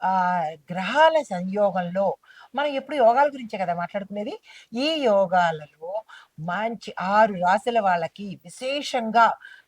ఆ గ్రహాల సంయోగంలో మనం ఎప్పుడు యోగాల గురించే కదా మాట్లాడుకునేది? ఈ యోగాలలో మంచి ఆరు రాశుల వాళ్ళకి విశేషంగా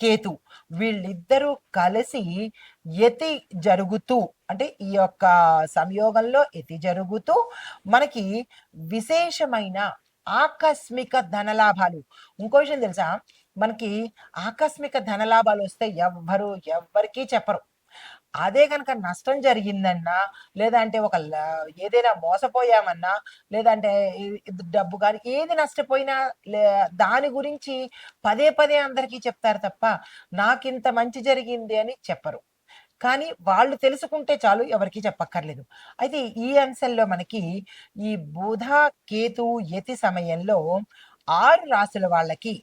కేతు. వీళ్ళిద్దరూ కలిసి యతి జరుగుతూ అంటే ఈ యొక్క సంయోగంలో యతి జరుగుతూ మనకి విశేషమైన ఆకస్మిక ధనలాభాలు. ఇంకో విషయం తెలుసా? మనకి ఆకస్మిక ధనలాభాలు వస్తే ఎవ్వరు ఎవ్వరికీ చెప్పరు. అదే కనుక నష్టం జరిగిందన్నా లేదంటే ఒక ఏదైనా మోసపోయామన్నా లేదంటే డబ్బు కానీ ఏది నష్టపోయినా లే- దాని గురించి పదే పదే అందరికీ చెప్తారు తప్ప నాకింత మంచి జరిగింది అని చెప్పరు. కానీ వాళ్ళు తెలుసుకుంటే చాలు ఎవరికి చెప్పక్కర్లేదు. అయితే ఈ అంశంలో మనకి ఈ బుధ కేతు యతి సమయంలో ఆరు రాసుల వాళ్ళకి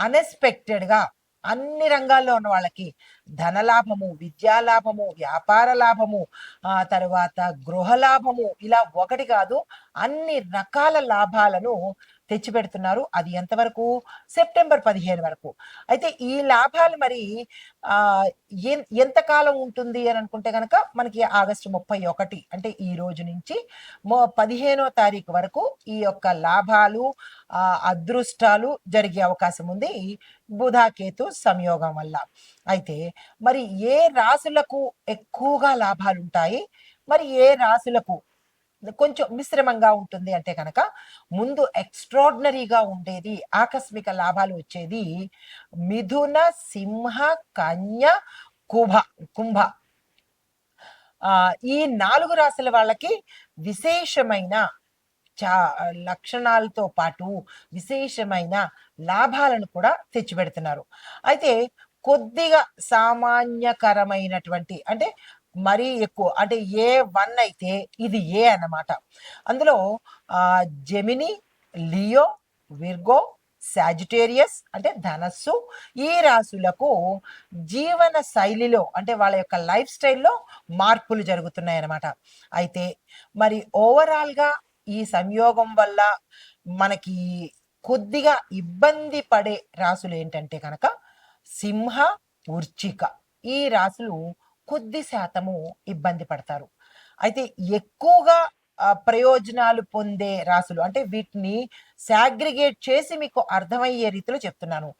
అన్ఎక్స్పెక్టెడ్గా అన్ని రంగాల్లో ఉన్న వాళ్ళకి ధనలాభము విద్యా లాభము వ్యాపార లాభము ఆ తర్వాత గృహ లాభము ఇలా ఒకటి కాదు అన్ని రకాల లాభాలను తెచ్చిపెడుతున్నారు. అది ఎంతవరకు? సెప్టెంబర్ పదిహేను వరకు. అయితే ఈ లాభాలు మరి ఆ ఎంతకాలం ఉంటుంది అని అనుకుంటే కనుక మనకి ఆగస్టు ముప్పై ఒకటి అంటే ఈ రోజు నుంచి పదిహేనో తారీఖు వరకు ఈ యొక్క లాభాలు ఆ అదృష్టాలు జరిగే అవకాశం ఉంది. బుధాకేతు సంయోగం వల్ల. అయితే మరి ఏ రాశులకు ఎక్కువగా లాభాలు ఉంటాయి మరి ఏ రాశులకు కొంచెం మిశ్రమంగా ఉంటుంది అంటే కనుక ముందు ఎక్స్ట్రాడినరీగా ఉండేది ఆకస్మిక లాభాలు వచ్చేది మిథున సింహ కన్య కుభ కుంభ. ఈ నాలుగు రాశుల వాళ్ళకి విశేషమైన చా లక్షణాలతో పాటు విశేషమైన లాభాలను కూడా తెచ్చిపెడుతున్నారు. అయితే కొద్దిగా సామాన్యకరమైనటువంటి అంటే మరీ ఎక్కువ అంటే ఏ వన్ అయితే ఇది ఏ అన్నమాట. అందులో జెమిని లియో విర్గో సాజిటేరియస్ అంటే ధనస్సు ఈ రాశులకు జీవన శైలిలో అంటే వాళ్ళ యొక్క లైఫ్ స్టైల్లో మార్పులు జరుగుతున్నాయి అన్నమాట అయితే మరి ఓవరాల్గా ఈ సంయోగం వల్ల మనకి కొద్దిగా ఇబ్బంది పడే రాసులు ఏంటంటే కనుక సింహ ఉర్చిక ఈ రాసులు కొద్ది శాతము ఇబ్బంది పడతారు. అయితే ఎక్కువగా ప్రయోజనాలు పొందే రాసులు అంటే వీటిని సాగ్రిగేట్ చేసి మీకు అర్థమయ్యే రీతిలో చెప్తున్నాను.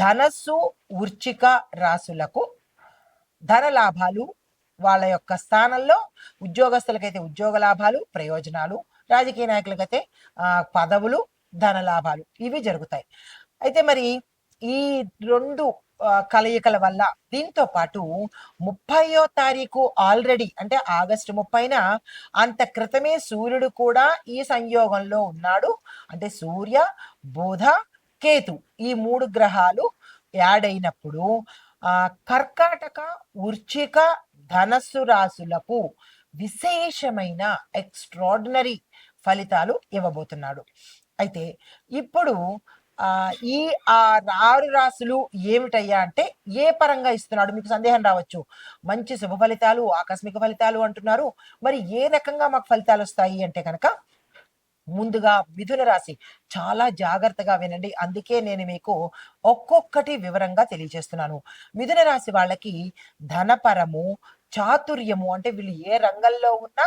ధనస్సు ఉర్చిక రాసులకు ధన లాభాలు వాళ్ళ యొక్క స్థానంలో ఉద్యోగస్తులకైతే ఉద్యోగ లాభాలు ప్రయోజనాలు రాజకీయ నాయకులకైతే పదవులు ధన లాభాలు ఇవి జరుగుతాయి. అయితే మరి ఈ రెండు కలయికల వల్ల దీంతో పాటు ముప్పయో తారీఖు ఆల్రెడీ అంటే ఆగస్టు ముప్పైన అంత క్రితమే సూర్యుడు కూడా ఈ సంయోగంలో ఉన్నాడు. అంటే సూర్య బుధ కేతు ఈ మూడు గ్రహాలు యాడ్ అయినప్పుడు ఆ కర్కాటక వృచ్చిక ధనస్సు రాశులకు విశేషమైన ఎక్స్ట్రాడినరీ ఫలితాలు ఇవ్వబోతున్నాడు. అయితే ఇప్పుడు ఆ ఈ ఆ ఆరు రాశులు ఏమిటయ్యా అంటే ఏ పరంగా ఇస్తున్నాడు? మీకు సందేహం రావచ్చు. మంచి శుభ ఫలితాలు ఆకస్మిక ఫలితాలు అంటున్నారు. మరి ఏ రకంగా మాకు ఫలితాలు వస్తాయి అంటే కనుక ముందుగా మిథున రాశి. చాలా జాగ్రత్తగా వినండి. అందుకే నేను మీకు ఒక్కొక్కటి వివరంగా తెలియజేస్తున్నాను. మిథున రాశి వాళ్ళకి ధనపరము చాతుర్యము అంటే వీళ్ళు ఏ రంగంలో ఉన్నా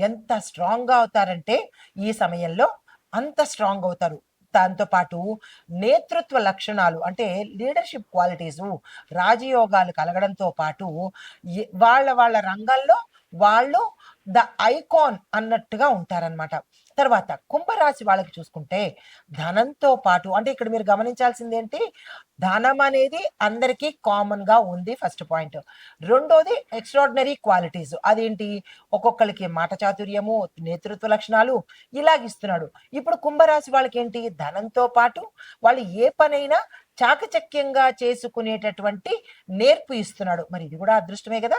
ఎంత స్ట్రాంగ్గా అవుతారంటే ఈ సమయంలో అంత స్ట్రాంగ్ అవుతారు. దాంతో పాటు నేతృత్వ లక్షణాలు అంటే లీడర్షిప్ క్వాలిటీస్ రాజయోగాలు కలగడంతో పాటు వాళ్ళ వాళ్ళ రంగంలో వాళ్ళు ద ఐకాన్ అన్నట్టుగా ఉంటారన్నమాట. తర్వాత కుంభరాశి వాళ్ళకి చూసుకుంటే ధనంతో పాటు అంటే ఇక్కడ మీరు గమనించాల్సింది ఏంటి ధనం అనేది అందరికీ కామన్గా ఉంది ఫస్ట్ పాయింట్ రెండోది ఎక్స్ట్రాడినరీ క్వాలిటీస్ అదేంటి? ఒక్కొక్కరికి మాట చాతుర్యము నేతృత్వ లక్షణాలు ఇలాగిస్తున్నాడు ఇప్పుడు కుంభరాశి వాళ్ళకి ఏంటి ధనంతో పాటు వాళ్ళు ఏ పనైనా చాకచక్యంగా చేసుకునేటటువంటి నేర్పు ఇస్తున్నాడు. మరి ఇది కూడా అదృష్టమే కదా?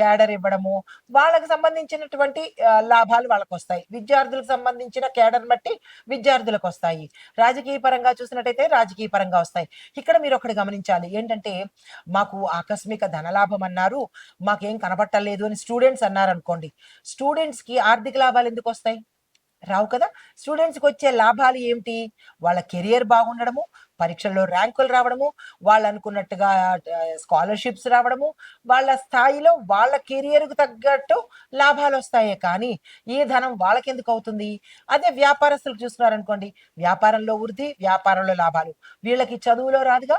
క్యాడర్ ఇవ్వడము వాళ్ళకి సంబంధించినటువంటి లాభాలు వాళ్ళకు వస్తాయి విద్యార్థులకు సంబంధించిన క్యాడర్ బట్టి విద్యార్థులకు వస్తాయి రాజకీయ పరంగా చూసినట్టయితే రాజకీయ పరంగా వస్తాయి. ఇక్కడ మీరు ఒకటి గమనించాలి. ఏంటంటే మాకు ఆకస్మిక ధనలాభం అన్నారు. మాకేం కనబట్టలేదు అని స్టూడెంట్స్ అన్నారు అనుకోండి స్టూడెంట్స్కి ఆర్థిక లాభాలు ఎందుకు వస్తాయి రావు కదా. స్టూడెంట్స్కి వచ్చే లాభాలు ఏమిటి? వాళ్ళ కెరియర్ బాగుండడము పరీక్షల్లో ర్యాంకులు రావడము వాళ్ళు అనుకున్నట్టుగా స్కాలర్షిప్స్ రావడము వాళ్ళ స్థాయిలో వాళ్ళ కెరియర్కు తగ్గట్టు లాభాలు వస్తాయే కానీ ఈ ధనం వాళ్ళకెందుకు అవుతుంది? అదే వ్యాపారస్తులకు చూస్తున్నారనుకోండి వ్యాపారంలో వృద్ధి వ్యాపారంలో లాభాలు. వీళ్ళకి చదువులో రాదుగా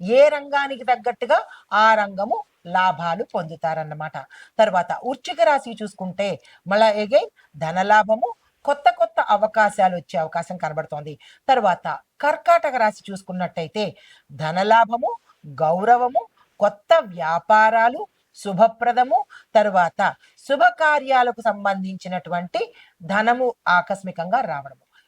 ఏ రంగానికి తగ్గట్టుగా ఆ రంగము లాభాలు పొందుతారన్నమాట. తర్వాత వృశ్చిక రాశి చూసుకుంటే మళ్ళా ఎగైన్ ధనలాభము కొత్త కొత్త అవకాశాలు వచ్చే అవకాశం కనబడుతోంది. తర్వాత కర్కాటక రాశి చూసుకున్నట్టయితే ధనలాభము గౌరవము కొత్త వ్యాపారాలు శుభప్రదము తరువాత శుభకార్యాలకు సంబంధించినటువంటి ధనము ఆకస్మికంగా రావడము.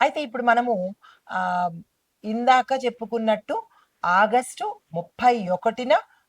అయితే ఇప్పుడు మనము ఇందాక చెప్పుకున్నట్టు ఆగస్టు ముప్పై ఒకటిన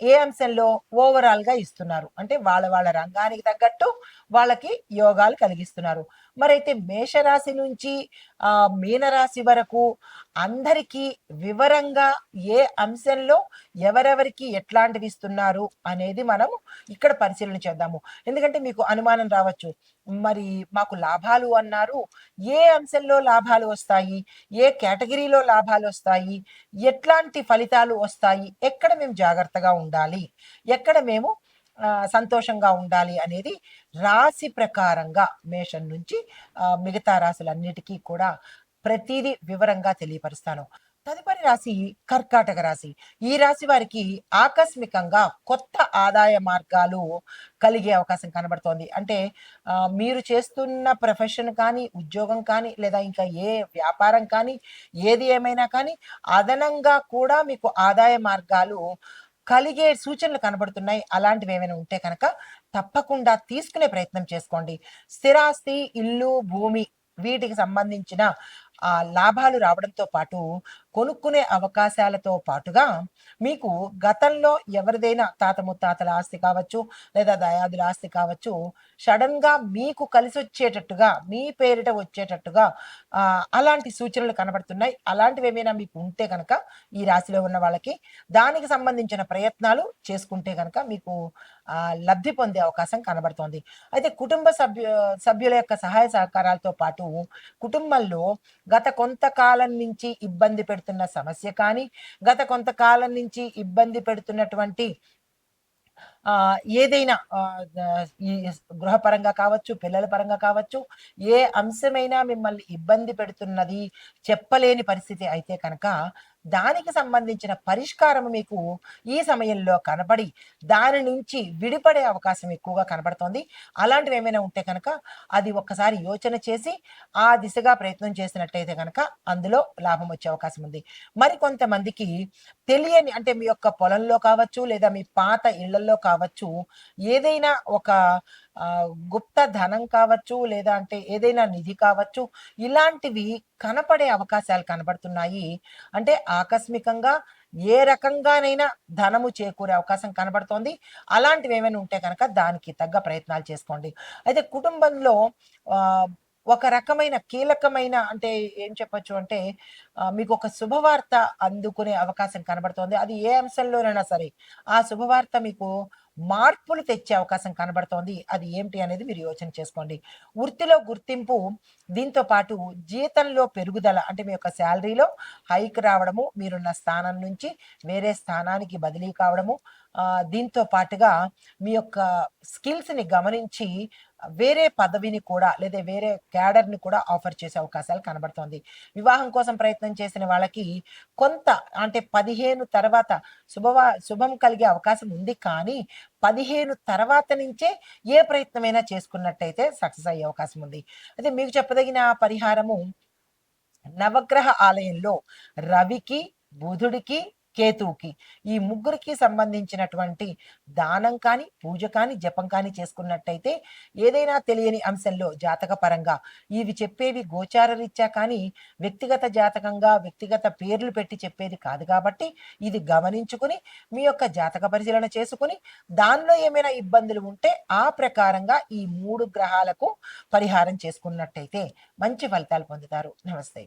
ఏ అంశంలో ఓవరాల్గా ఇస్తున్నారు? అంటే వాళ్ళ వాళ్ళ రంగానికి తగ్గట్టు వాళ్ళకి యోగాలు కలిగిస్తున్నారు. మరైతే మేషరాశి నుంచి ఆ మీనరాశి వరకు అందరికీ వివరంగా ఏ అంశంలో ఎవరెవరికి ఎట్లాంటివి ఇస్తున్నారు అనేది మనం ఇక్కడ పరిశీలన చేద్దాము. ఎందుకంటే మీకు అనుమానం రావచ్చు. మరి మాకు లాభాలు అన్నారు. ఏ అంశంలో లాభాలు వస్తాయి? ఏ కేటగిరీలో లాభాలు వస్తాయి? ఎట్లాంటి ఫలితాలు వస్తాయి? ఎక్కడ మేము జాగ్రత్తగా ఉండాలి? ఎక్కడ మేము సంతోషంగా ఉండాలి అనేది రాశి ప్రకారంగా మేషం నుంచి మిగతా రాశులన్నిటికీ కూడా ప్రతిదీ వివరంగా తెలియపరుస్తాను. తదుపరి రాశి కర్కాటక రాశి. ఈ రాశి వారికి ఆకస్మికంగా కొత్త ఆదాయ మార్గాలు కలిగే అవకాశం కనబడుతోంది. అంటే మీరు చేస్తున్న ప్రొఫెషన్ కానీ ఉద్యోగం కానీ లేదా ఇంకా ఏ వ్యాపారం కానీ ఏది ఏమైనా కానీ అదనంగా కూడా మీకు ఆదాయ మార్గాలు కలిగే సూచనలు కనబడుతున్నాయి. అలాంటివి ఏమైనా ఉంటే కనుక తప్పకుండా తీసుకునే ప్రయత్నం చేసుకోండి. స్థిరాస్తి ఇల్లు భూమి వీటికి సంబంధించిన ఆ లాభాలు రావడంతో పాటు కొనుక్కునే అవకాశాలతో పాటుగా మీకు గతంలో ఎవరిదైనా తాత ముత్తాతల ఆస్తి కావచ్చు లేదా దయాదుల ఆస్తి కావచ్చు సడన్గా మీకు కలిసి వచ్చేటట్టుగా మీ పేరిట వచ్చేటట్టుగా అలాంటి సూచనలు కనబడుతున్నాయి. అలాంటివి ఏమైనా మీకు ఉంటే కనుక ఈ రాశిలో ఉన్న వాళ్ళకి దానికి సంబంధించిన ప్రయత్నాలు చేసుకుంటే కనుక మీకు లబ్ధి పొందే అవకాశం కనబడుతోంది. అయితే కుటుంబ సభ్యు సభ్యుల యొక్క సహాయ సహకారాలతో పాటు కుటుంబంలో గత కొంతకాలం నుంచి ఇబ్బంది పడుతున్న సమస్య కానీ గత కొంతకాలం నుంచి ఇబ్బంది పెడుతున్నటువంటి ఆ ఏదైనా ఈ గృహపరంగా కావచ్చు పిల్లల పరంగా కావచ్చు ఏ అంశమైనా మిమ్మల్ని ఇబ్బంది పెడుతున్నది చెప్పలేని పరిస్థితి అయితే కనుక దానికి సంబంధించిన పరిష్కారం మీకు ఈ సమయంలో కనబడి దాని నుంచి విడిపడే అవకాశం ఎక్కువగా కనబడుతోంది. అలాంటివి ఏమైనా ఉంటే కనుక అది ఒక్కసారి యోచన చేసి ఆ దిశగా ప్రయత్నం చేసినట్టయితే కనుక అందులో లాభం వచ్చే అవకాశం ఉంది. మరి కొంతమందికి తెలియని అంటే మీ యొక్క పొలంలో కావచ్చు లేదా మీ పాత ఇళ్ళలో కావచ్చు ఏదైనా ఒక గుప్త ధనం కావచ్చు లేదా అంటే ఏదైనా నిధి కావచ్చు ఇలాంటివి కనపడే అవకాశాలు కనబడుతున్నాయి. అంటే ఆకస్మికంగా ఏ రకంగానైనా ధనము చేకూరే అవకాశం కనబడుతోంది. అలాంటివి ఏమైనా ఉంటే కనుక దానికి తగ్గ ప్రయత్నాలు చేసుకోండి. అయితే కుటుంబంలో ఒక రకమైన కీలకమైన అంటే ఏం చెప్పచ్చు అంటే మీకు ఒక శుభవార్త అందుకునే అవకాశం కనబడుతోంది. అది ఏ అంశంలోనైనా సరే ఆ శుభవార్త మీకు మార్పులు తెచ్చే అవకాశం కనబడుతోంది. అది ఏమిటి అనేది మీరు యోచన చేసుకోండి. వృత్తిలో గుర్తింపు దీంతో పాటు జీతంలో పెరుగుదల అంటే మీ యొక్క శాలరీలో హైక్ రావడము మీరున్న స్థానం నుంచి వేరే స్థానానికి బదిలీ కావడము దీంతో పాటుగా మీ యొక్క స్కిల్స్ని గమనించి వేరే పదవిని కూడా లేదా వేరే క్యాడర్ని కూడా ఆఫర్ చేసే అవకాశాలు కనబడుతోంది. వివాహం కోసం ప్రయత్నం చేసిన వాళ్ళకి కొంత అంటే పదిహేను తర్వాత శుభవా శుభం కలిగే అవకాశం ఉంది కానీ పదిహేను తర్వాత నుంచే ఏ ప్రయత్నమైనా చేసుకున్నట్టయితే సక్సెస్ అయ్యే అవకాశం ఉంది. అయితే మీకు చెప్పదగిన పరిహారము నవగ్రహ ఆలయంలో రవికి బుధుడికి కేతువుకి. ఈ ముగ్గురికి సంబంధించినటువంటి దానం కానీ పూజ కానీ జపం కానీ చేసుకున్నట్టయితే ఏదైనా తెలియని అంశంలో జాతక పరంగా ఇవి చెప్పేవి గోచార రీత్యా కానీ వ్యక్తిగత జాతకంగా వ్యక్తిగత పేర్లు పెట్టి చెప్పేది కాదు కాబట్టి ఇది గమనించుకుని మీ యొక్క జాతక పరిశీలన చేసుకుని దానిలో ఏమైనా ఇబ్బందులు ఉంటే ఆ ప్రకారంగా ఈ మూడు గ్రహాలకు పరిహారం చేసుకున్నట్టయితే మంచి ఫలితాలు పొందుతారు. నమస్తే.